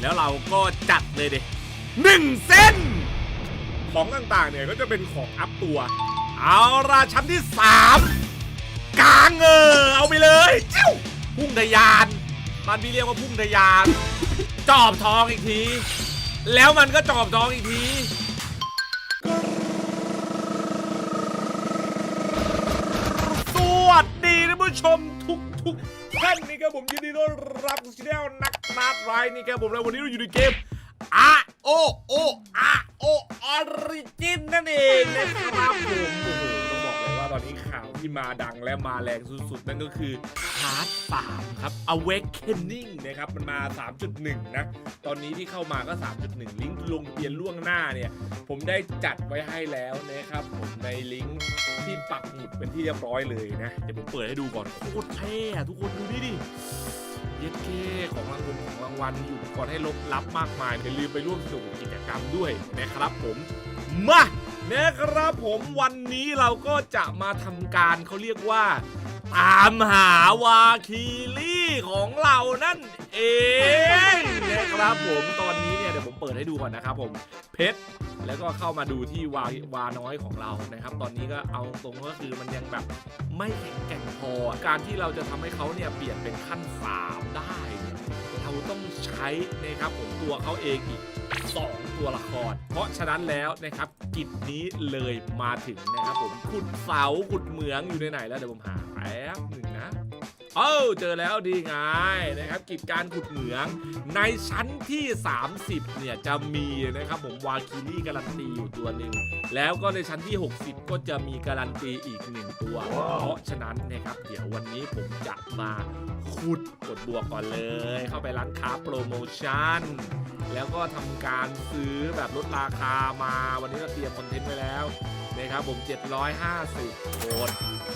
แล้วเราก็จัดเลยดิหนึ่งเส้น ของต่างๆเนี่ยก็จะเป็นของอัพตัว เอาราชั้นที่สามกลางเออเอาไปเลยเจ้าพุ่งทะยานมันพี่เรียกว่าพุ่งทะยาน จอบทองอีกที แล้วมันก็จอบทองอีกทีสวัสดีท่านผู้ชม ทุกท่านนี่ครับผมยินดีต้อนรับสู่ช่องนักนาดไรนี่ครับผมแล้ววันนี้เราอยู่ในเกมอาโอโออาโอออริจินนั่นเองนะครับผมาวที่มาดังและมาแรงสุดๆ นั่นก็คือพาร์ทสามครับ Awakening นะครับ มันมา 3.1 นะ ตอนนี้ที่เข้ามาก็ 3.1 ลิงก์ลงเบียนล่วงหน้าเนี่ย ผมได้จัดไว้ให้แล้วนะครับ ผมในลิงก์ที่ปักหมุดเป็นที่เรียบร้อยเลยนะ เดี๋ยวผมเปิดให้ดูก่อน โคตรเท่ทุกคนดูนี่ดิเย็ดเคของรางวัลของรางวัลอยู่ก่อนให้ลบรับมากมายอย่าลืมไปร่วมสนุกกิจกรรมด้วยนะครับผมมา นะครับผมวันนี้เราก็จะมาทำการเขาเรียกว่า ตามหาวาคีลี่ของเรานั่นเองนะครับผมตอนนี้เนี่ยเดี๋ยวผมเปิดให้ดูก่อนนะครับผมเพชรแล้วก็เข้ามาดูที่วาวาน้อยของเรานะครับ ตอนนี้ก็เอาตรงก็คือมันยังแบบไม่แข็งแกร่งพอ การที่เราจะทำให้เขาเนี่ยเปลี่ยนเป็นขั้นสามได้ เราต้องใช้นะครับผมตัวเขาเองอีก 2 ตัวละคร เพราะฉะนั้นแล้วนะครับกิจนี้เลยมาถึงนะครับผมขุดเสาขุดเหมืองอยู่ในไหนแล้วเดี๋ยวผมหาแป๊บหนึ่ง เอ้าเจอแล้วดีไงนะครับกิจการขุดเหมือง ในชั้นที่ 30 เนี่ยจะมีนะครับผมวาคิลี่การันตีอยู่ตัวหนึ่งแล้วก็ในชั้นที่ 60 ก็จะมีการันตีอีกหนึ่งตัว เพราะฉะนั้นนะครับเดี๋ยววันนี้ผมจะมาขุดกดบวกก่อนเลย เข้าไปร้านค้าโปรโมชั่นแล้วก็ทำการซื้อแบบลดราคามาวันนี้เราเตรียมคอนเทนต์ไว้แล้วนะครับผม 750โคน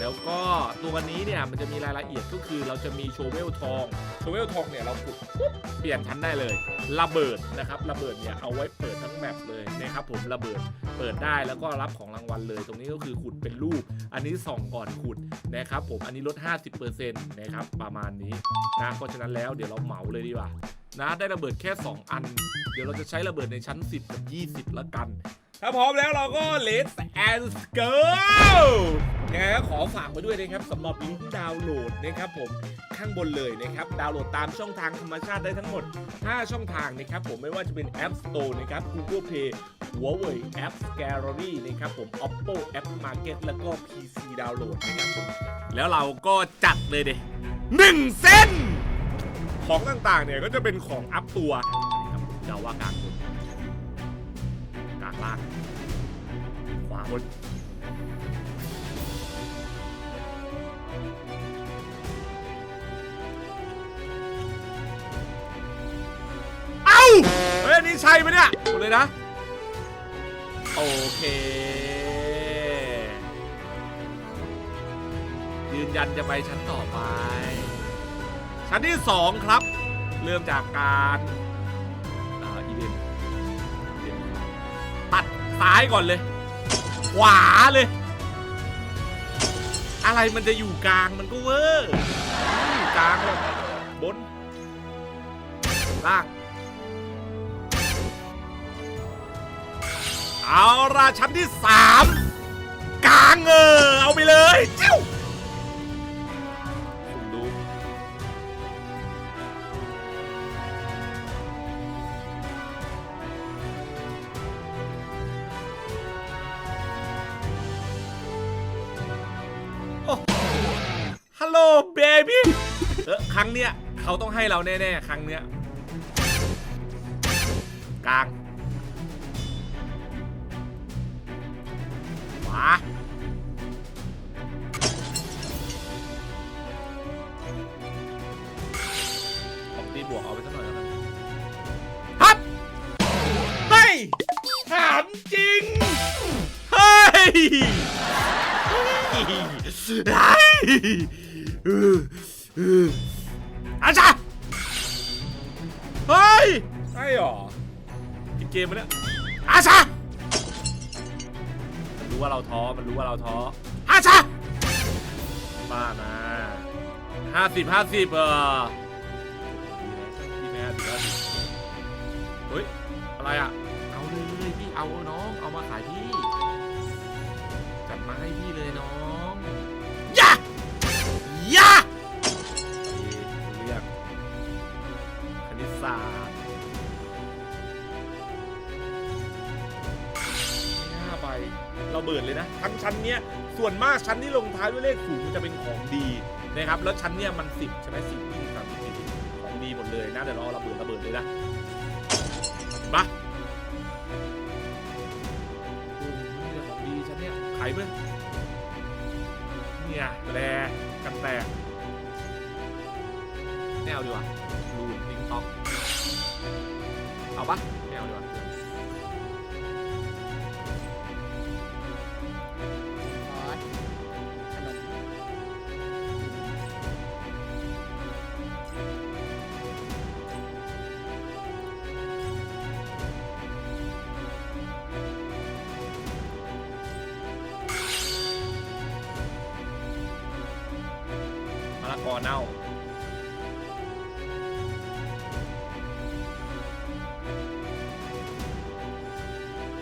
แล้วก็ตัวนี้เนี่ยมันจะมีรายละเอียดก็คือเราจะมีโชเวลทองโชเวลทองเนี่ยเราขุดปุ๊บเปลี่ยนชั้นได้เลยระเบิดนะครับระเบิดเนี่ยเอาไว้เปิดทั้งแมปเลยนะครับผมระเบิดเปิดได้แล้วก็รับของรางวัลเลย ตรงนี้ก็คือขุดเป็นรูป อันนี้ส่องก่อนขุดนะครับผมอันนี้ลด 50%นะครับประมาณนี้นะเพราะฉะนั้นแล้วเดี๋ยวเราเหมาเลยดีกว่านะได้ระเบิดแค่ 2 อัน เดี๋ยวเราจะใช้ระเบิดในชั้น 10 กับ 20 ละกัน ถ้าพร้อมแล้วเราก็ let's and go ยังไงก็ขอฝากไว้ด้วยนะครับสำหรับลิงก์ดาวน์โหลดนะครับผมข้างบนเลยนะครับดาวน์โหลดตามช่องทางธรรมชาติได้ทั้งหมด 5 ช่องทางนะครับผมไม่ว่าจะเป็น App Store นะครับ Google Play Huawei App Gallery นะครับผม Oppo App Market แล้วก็ PC ดาวน์โหลดนะครับผมแล้วเราก็จัดเลยเดหนึ่งเส้น ของต่างๆเนี่ยก็จะเป็นของอัพตัวนะครับเดาว่ากลางบนกลางล่างขวาบน เฮ้ยอันนี่ใช่ไหมเนี่ยหมดเลยนะ โอเค ยืนยันจะไปชั้นต่อไป ชั้นที่ 2 ครับ เริ่มจากการอ่าอีเวนต์อีเวนต์ตัดซ้ายก่อนเลย ขวาเลย อะไรมันจะอยู่กลางมันก็เวอร์ไม่อยู่กลางเลยบนล่าง เอาราชั้นที่3กลางเออเอาไปเลยเจ้าผมดูฮัลโหลเบบี้เออครั้งเนี้ยเขาต้องให้เราแน่ๆ ครั้งเนี้ยกลาง ขวาของตีบวกเอาไปสักหน่อยแล้วกันฮับเฮ้ยถามจริง เฮ้ยเฮ้ยเออเอออาจารย์เฮ้ย ใช่หรออีกเกมมันเนี่ยอาชามัน รู้ว่าเราท้อ มันรู้ว่าเราท้ออาชาบ้านะห้าสิบห้าสิบเออดีนะดีนะห้าสิบห้าสิบอะไรอะ เอาเลยพี่ เอาน้อง เอามาขายพี่ จัดมาให้พี่เลยน้อง ราเบิดเลยนะ ทั้งชั้นเนี้ยส่วนมากชั้นที่ลงท้ายด้วยเลขศูนย์มันจะเป็นของดีนะครับแล้วชั้นเนี้ยมันสิบใช่ไหมสิบยี่สิบสามสิบสิบของดีหมดเลยนะเดี๋ยวรอระเบิดระเบิดเลยนะมาโอ้โหนี่แหละของดีชั้นเนี้ยขายเพื่อนเนี่ยแลกันแตกไม่เอาดีกว่ารูนติงตองเอาปะไม่เอาดีกว่า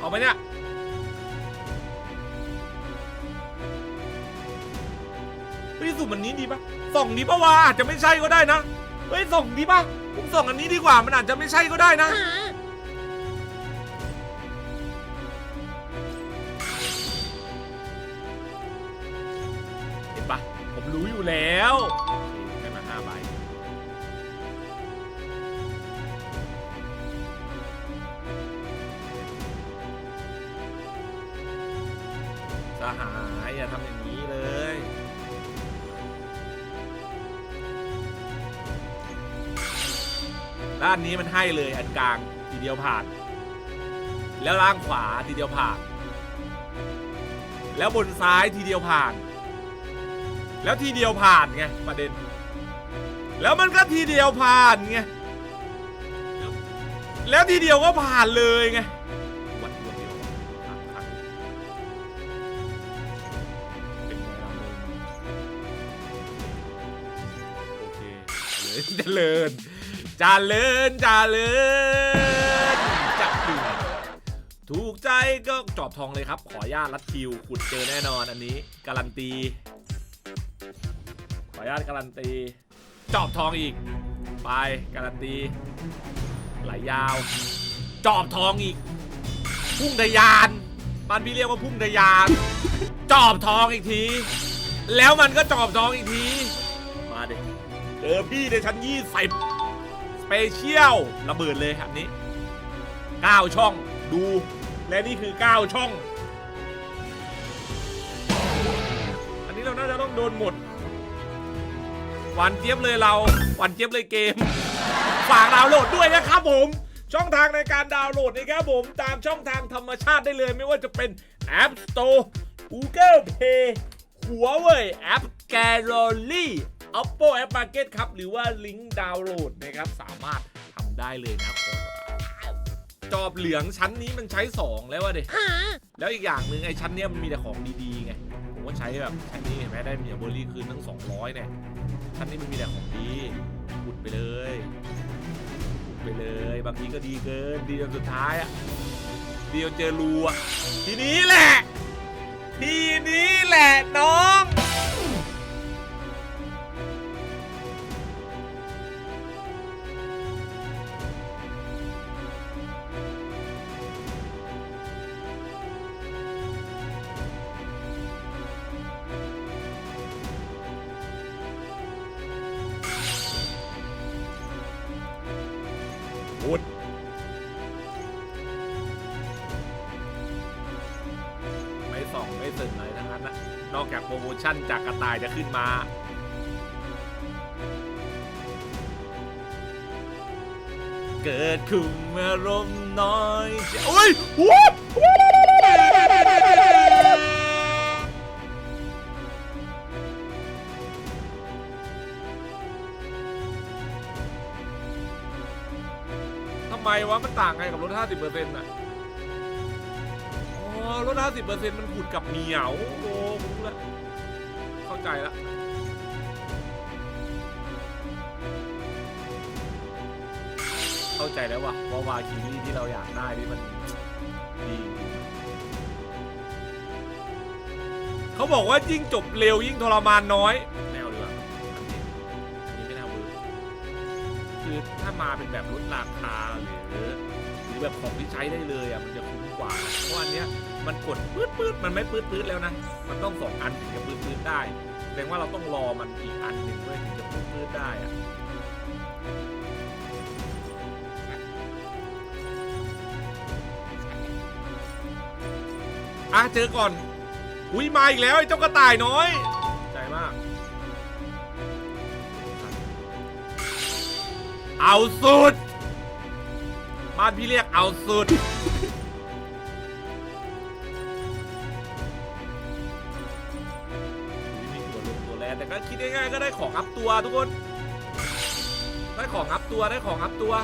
เอาไหมเนี่ยเฮ้ยสุ่มอันนี้ดีปะส่องนี้ปะวะอาจจะไม่ใช่ก็ได้นะเฮ้ยส่องดีปะผมส่องอันนี้ดีกว่ามันอาจจะไม่ใช่ก็ได้นะเห็นปะผมรู้อยู่แล้วโอเคได้มาห้าใบ อย่าทำอย่างนี้เลย ด้านนี้มันให้เลยอันกลางทีเดียวผ่าน แล้วล่างขวาทีเดียวผ่าน แล้วบนซ้ายทีเดียวผ่าน แล้วทีเดียวผ่านไงประเด็น แล้วมันก็ทีเดียวผ่านไงแล้วทีเดียวก็ผ่านเลยไง เจริญเจริญเจริญจะถึงถูกใจก็จอบทองเลยครับ ขอญาตรัดคิวขุดเจอแน่นอนอันนี้ การันตี ขอญาตการันตี จอบทองอีก ไปการันตี ไหลยาว จอบทองอีก พุ่งทะยานบ้านพี่เรียกว่าพุ่งทะยาน จอบทองอีกที แล้วมันก็จอบทองอีกที มาเดิ เจอพี่ในชั้นยี่สิบสเปเชียลระเบิดเลยครับนี้ 9 ช่องดู และนี่คือ 9 ช่อง อันนี้เราน่าจะต้องโดนหมด หวานเจี๊ยบเลยเรา หวานเจี๊ยบเลยเกม ฝากดาวน์โหลดด้วยนะครับผมช่องทางในการดาวน์โหลดนะครับผม ตามช่องทางธรรมชาติได้เลย ไม่ว่าจะเป็น App Store Google Play หัวเว่ยแอป Gallery Oppo App Market ครับ หรือว่าลิงก์ดาวน์โหลดนะครับ สามารถทำได้เลยนะจอบเหลืองชั้นนี้มันใช้ 2 แล้ววะเด็แล้วอีกอย่างหนึ่งไอ้ชั้นเนี้ยมันมีแต่ของดีๆไง ผมก็ใช้แบบชั้นนี้เห็นไหมได้มีเบอร์รี่คืนทั้ง 200 เนี่ย ชั้นนี้มันมีแต่ของดีขุดไปเลยขุดไปเลย บางทีก็ดีเกิน ดีจนสุดท้ายอะดีจนเจอรูอะทีนี้แหละ ทีนี้แหละน้อง ส่องไม่สึกเลยทั้งนั้นนะนอกจากโปรโมชั่นจากกระต่ายจะขึ้นมาเกิดคุมอารมณ์น้อยโอ้ยวูบทำไมวะ มันต่างไงกับรถ50%น่ะ อ๋อรถ50%มันขุดกับเหนียว โอ้ผมรู้แล้วเข้าใจละเข้าเข้าใจแล้วว่ะว่าวาคิรี่ที่เราอยากได้นี่มันดีเขาบอกว่ายิ่งจบเร็วยิ่งทรมานน้อยแนวดีกว่าอันนี้อันนี้ไม่น่าเวิร์คือถ้ามาเป็นแบบลดราคาหรือ รือแบบของที่ใช้ได้เลยอะมันจะคุ้มกว่า เพราะอันเนี้ยมันกดปื๊ดปื๊ดมันไม่ปื๊ดปื๊ดแล้วนะ มันต้องสองอันถึงจะปื๊ดปื๊ดได้ แสดงว่าเราต้องรอมันอีกอันหนึ่งเว้ยถึงจะปื๊ดปื๊ดได้อะอะเจอก่อน อุ้ยมาอีกแล้วไอ้เจ้ากระต่ายน้อย ใจมาก เอาสุด บ้านพี่เรียกเอาสุดมีตัวลงตัวแรแต่ก็คิดง่ายๆก็ได้ของอัพตัวทุกคน ได้ของอัพตัวได้ของอัพตัว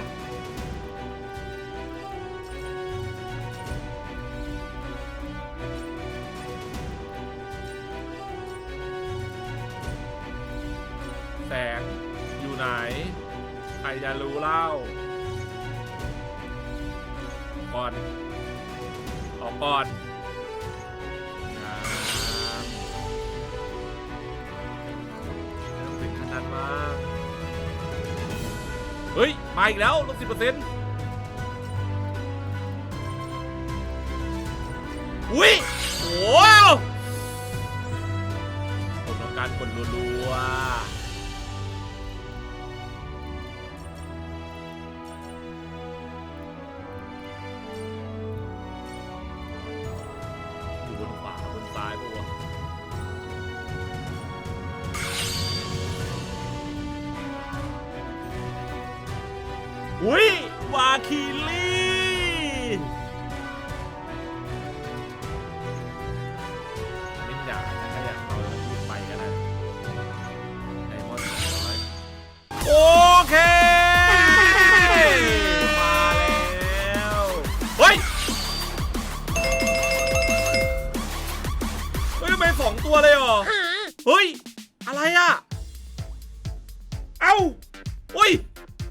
แสงอยู่ไหน ใครจะรู้เล่า ก่อนออกก่อนงามไม่ต้องถึงขนาดมาเฮ้ย มาอีกแล้วลดสิบเปอร์เซ็นต์อุ้ยโอ้โหผลของการกดรัวๆ อุ้ยวาคิลี่ไม่อยากนะถ้าอยากเอาพูดไปก็ได้ไดมอนด์น้อยโอเค มาแล้ว เฮ้ย เฮ้ยทำไมสองตัวเลยเหรอ เฮ้ย อะไรอะ เอ้าเฮ้ย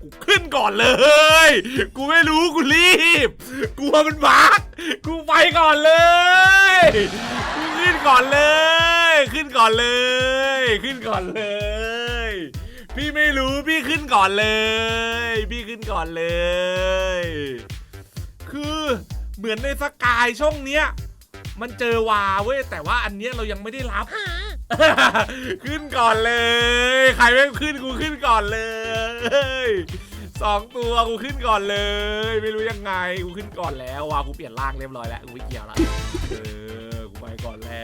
กูขึ้นก่อนเลย กูไม่รู้กูรีบกลัวมันบักกูไปก่อนเลยกูขึ้นก่อนเลย ขึ้นก่อนเลย ขึ้นก่อนเลย พี่ไม่รู้พี่ขึ้นก่อนเลย พี่ขึ้นก่อนเลย คือเหมือนในสกายช่องเนี้ย มันเจอวาเว้ยแต่ว่าอันเนี้ยเรายังไม่ได้รับ ขึ้นก่อนเลย ใครไม่ขึ้นกูขึ้นก่อนเลยสองตัวกูขึ้นก่อนเลย ไม่รู้ยังไงกูขึ้นก่อนแล้ววากูเปลี่ยนร่างเรียบร้อยแล้วกูไม่เกี่ยวละเออกูไปก่อนแล้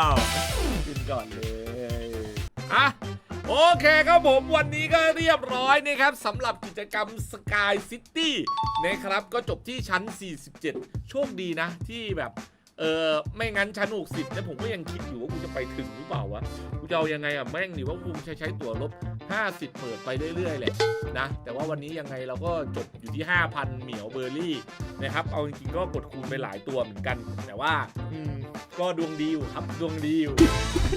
วขึ้นก่อนเลยอะโอเคครับผมวันนี้ก็เรียบร้อยนะครับสำหรับกิจกรรม Sky City นะครับก็จบที่ชั้น 47 โชคดีนะที่แบบ เออไม่งั้นชั้น60เนี่ยผมก็ยังคิดอยู่ว่ากูจะไปถึงหรือเปล่าวะกูจะเอายังไงอะแม่งหรือว่ากูใช้ใช้ตั๋วลบ 50เปิดไปเรื่อยๆแหละนะแต่ว่าวันนี้ยังไงเราก็จบอยู่ที่ 5,000 เหมียวเบอร์รี่นะครับเอาจริงๆก็กดคูณไปหลายตัวเหมือนกัน แต่ว่าอืมก็ดวงดีอยู่ครับดวงดีอยู่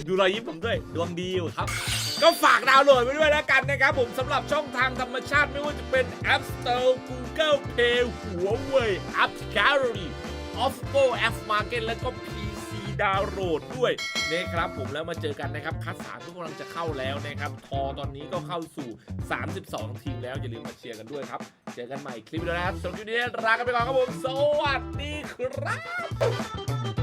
ดูรอยยิ้มผมด้วยดวงดีอยู่ครับ ก็ฝากดาวน์โหลดไปด้วยแล้วกันนะครับ ผมสำหรับช่องทางธรรมชาติไม่ว่าจะเป็น App Store Google Play หัวเว่ย App Gallery Oppo F Market แล้วก็ PC ดาวโหลดด้วยนะครับผมแล้วมาเจอกันนะครับคัดสามทุกกำลังจะเข้าแล้วนะครับทอตอนนี้ก็เข้าสู่ 32 ทีมแล้ว อย่าลืมมาเชียร์กันด้วยครับ เจอกันใหม่คลิปวิดีโอนะครับสำหรับคลิปนี้ลากันไปก่อนครับผม สวัสดีครับ